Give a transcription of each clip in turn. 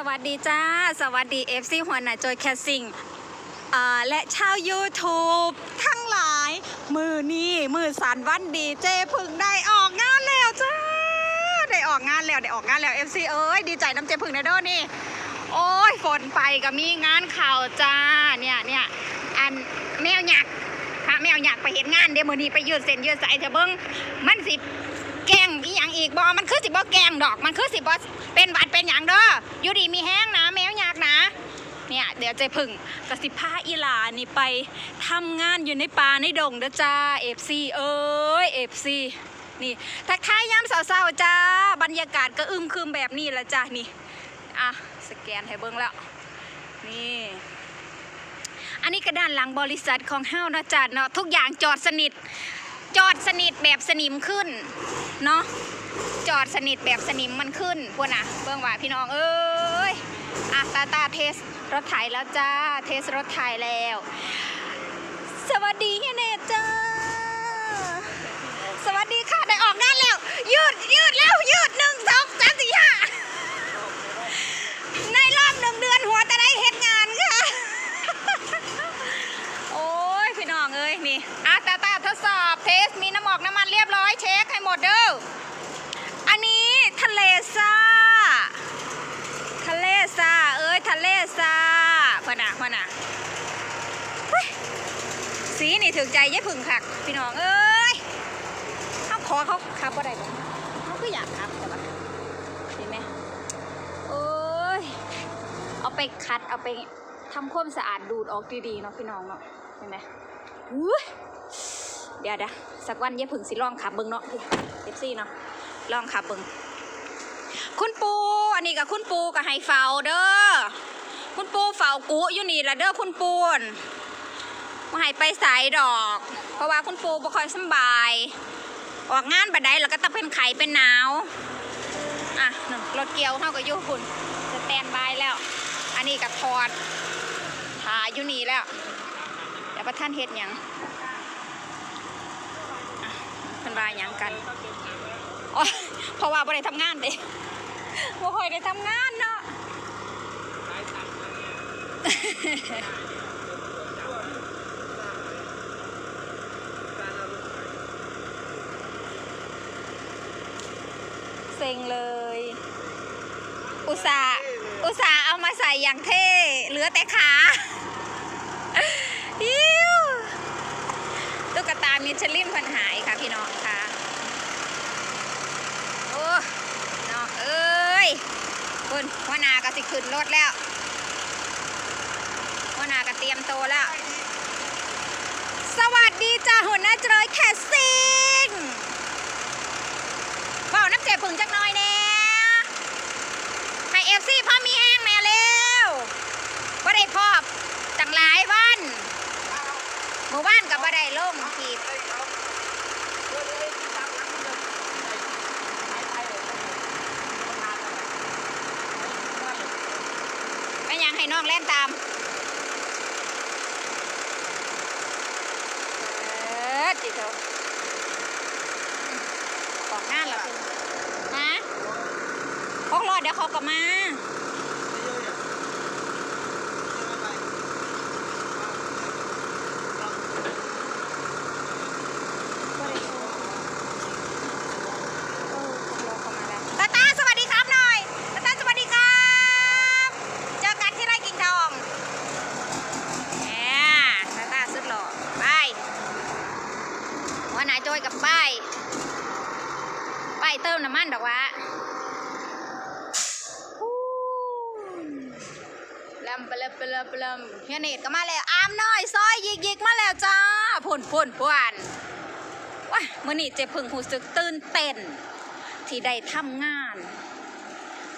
สวัสดีจ้า สวัสดี FC หัวหน้าจอยแคสซิงและชาว YouTube ทั้งหลาย มือนี้มือสันวันดีเจพึ่งได้ออกงานแล้วจ้า ได้ออกงานแล้วได้ออกงานแล้ว FC เอ้ยดีใจน้ำเจพึ่งนเด้อนี่ โอ้ยฝนไปก็มีงานข่าวจ้าเนี่ยเนี่ยอันแมวหยักพาแมวหยักไปเห็นงานเดี๋ยวมือนี้ไปยืดเส้นยืดสายเถอะเบิ้งมันสิแก้ง อีกบอมันคือสิบ่แกงดอก มันคือสิบ่เป็นหวัดเป็นหยังเด้ออยู่ดีมีแห้งนะแมวยากนะเนี่ยเดี๋ยวเจพึ่งกสิพาอีหลานี่ไปทำงานอยู่ในป่าในดงเด้อจ้าเอฟซีเอ้ยเอฟซีนี่ทักทายยามเศร้าๆจ้าบรรยากาศก็อึมครึมแบบนี้ละจ้านี่อะสแกนให้เบิ่งแล้วนี่อันนี้กระดานหลังบริษัทของเฮานะจ๊ะเนาะทุกอย่างจอดสนิท จอดสนิทแบบสนิมขึ้น เนาะจอดสนิทแบบสนิมมันขึ้นพวกน่ะเบื้องว่าพี่น้องเอ้ยอะตาตาเทสรถไถแล้วจ้า เทสรถไถแล้ว สวัสดีเฮียเนตจ้า สวัสดีค่ะ ได้ออกงานแล้ว ยืดยืดแล้ว ยืดหนึ่งสองสามสี่ห้าในรอบหนึ่งเดือนหัวจะได้เฮ็ดงานค่ะ โอ้ย พี่น้องเอ้ย นี่อะตาตาทดสอบเทส มีน้ำหมอกน้ำมันเรียบร้อยเช็คให้หมดเด้ อันนี้ทะเลซ่า ทะเลซ่า เอ้ยทะเลซ่าพนะพะนะสีนี่ถึงใจยายผึ่งคักพี่น้องเอ้ยเขาขอเขาขับว่าได้บ่เขาก็อยากขับแต่ว่าเห็นไหมโอ้ยเอาไปคัดเอาไปทำความสะอาดดูดออกดีๆเนาะพี่น้องเนาะเห็นไหมอุ้ย เดี๋ยวเดี๋ยวสักวันยายผึ่งสิลองขับเบิ้งเนาะพี่เอฟซีเนาะลองขับเบิ้งคุณปูอันนี้กับคุณปูกับไฮเฝ้าเด้อคุณปูเฝ้ากูอยู่นี่ละเด้อคุณปูนมาให้ไปสายดอก เพราะว่าคุณปูบ่ค่อยสบาย ออกงานบัดใดแล้วก็ต้องเป็นไข่เป็นหนาวอะนั่นรถเกี่ยวเข้ากับยุคุณจะแตนบายแล้ว อันนี้กับถอดถายอยู่นี่แล้วเดี๋ยวประท่านเฮ็ดยัง เป็นบายหยังกันอ๋อเพราะว่าบ่ได้ทำงานเด้บ่ค่อยได้ทำงานเนาะ เซ็งเลย อุตส่าห์อุตส่าห์เอามาใส่อย่างเท่ เหลือแต่ขา อิ้ว ตุ๊กตามิชลินพันหายค่ะพี่น้องค่ะ โอ้น้องเอ้ยคุณวนาก็สิขึ้นรถแล้ววนาก็เตรียมโตแล้ว สวัสดีจ้าหัวหน้าเจริญแคสซิงเบาน้ำเจ็บผึ่งจักหน่อยแน่ให้เอฟซีพ่อมีแห้งแม่เร็วบ่ได้พอบจังหลายวันห มู่บ้านกับบ่ได้ลงทีไม่ยังให้น้องเล่นตาม เออจิโตบอกงาเหรอคุณฮะพกรอดเดี๋ยวเขาก็มาตาตาสวัสดีครับหน่อยตาตาสวัสดีครับ เจอกันที่ไร่กิ่งทองแหมตาตาสุดหล่อไป หัวหน้าโจยกับป้ายป้าย เติมน้ำมันดอกวะลำไปเลยไปเลยไปลยเฮียเนตก็มาแล้วอามน้อยซอยยิกยิกมาแล้วจ้าพุ่นพุ่นพุ่นว้ามื่อนี้เจ็บพึงหูสึกตื่นเต้น ที่ได้ทำงาน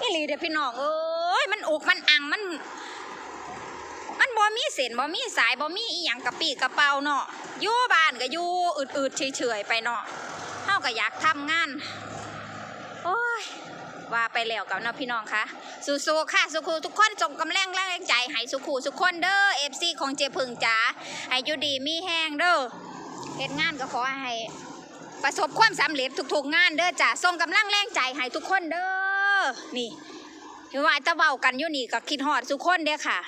อีหลีเด้อพี่น้องเอ้ยมันอกมันอังมัน มันบ่มีเส้นบ่มีสายบ่มีอีหยังกระปี้กระเป๋าเนาะอยู่บ้านก็อยู่อืดๆเฉยๆไปเนาะเฮาก็อยากทำงาน ว่าไปแล้วกับเนาะพี่น้องคะสู้ๆค่ะสุขูทุกคนส่งกำลังแรงใจให้สุขูทุกคนเด้อ FC ของเจพึงจ๋าให้อยู่ดีมีแห้งเด้อเฮ็ดงานก็ขอให้ประสบความสำเร็จทุกๆงานเด้อจ้ะส่งกำลังแรงใจให้ทุกคนเด้อนี่เห็นว่าแตะเว้ากันอยู่นี่ก็คิดฮอดทุกคนเด้อค่ะ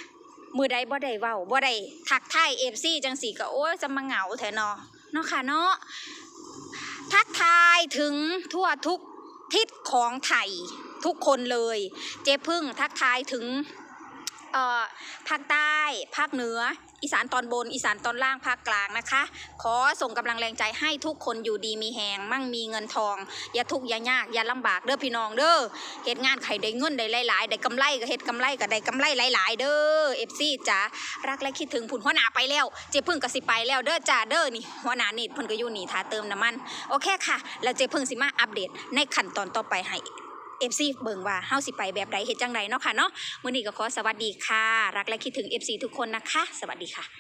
มือใดบ่ได้เว้าบ่ได้ทักทาย FC จังสี่ก็โอ้ยจะมาเหงาแท้เนาะเนาะค่ะเนาะทักทายถึงทั่วทุก ทิศของไทยทุกคนเลย เจ๊พึ่งทักทายถึง เอ่อภาคใต้ภาคเหนือ อีสานตอนบน อีสานตอนล่างภาคกลางนะคะ ขอส่งกำลังแรงใจให้ทุกคนอยู่ดีมีแหงมั่งมีเงินทอง อย่าทุกข์อย่ายากอย่าลำบากเด้อพี่น้องเด้อเหตุงานใครได้เงินได้หลายๆได้กำไรก็เฮ็ดกำไรก็ได้กำไรหลาย ๆ เด้อเอฟซีจ๋ารักและคิดถึงผุนหัวหน้าไปแล้ว เจ๊พึ่งก็สิไปแล้วเด้อจ้าเด้อนี่หัวหน้านี่เพิ่นก็อยู่นี่ทาเติมน้ำมันโอเคค่ะ แล้วเจ๊พึ่งสิมาอัปเดตในขั้นตอนต่อไปให้ เอฟซีเบิ่งว่าเฮาสิไปแบบใดเห็ดจังไดเนาะค่ะเนาะมื้อนี้ก็ขอสวัสดีค่ะ รักและคิดถึงเอฟซีทุกคนนะคะ สวัสดีค่ะ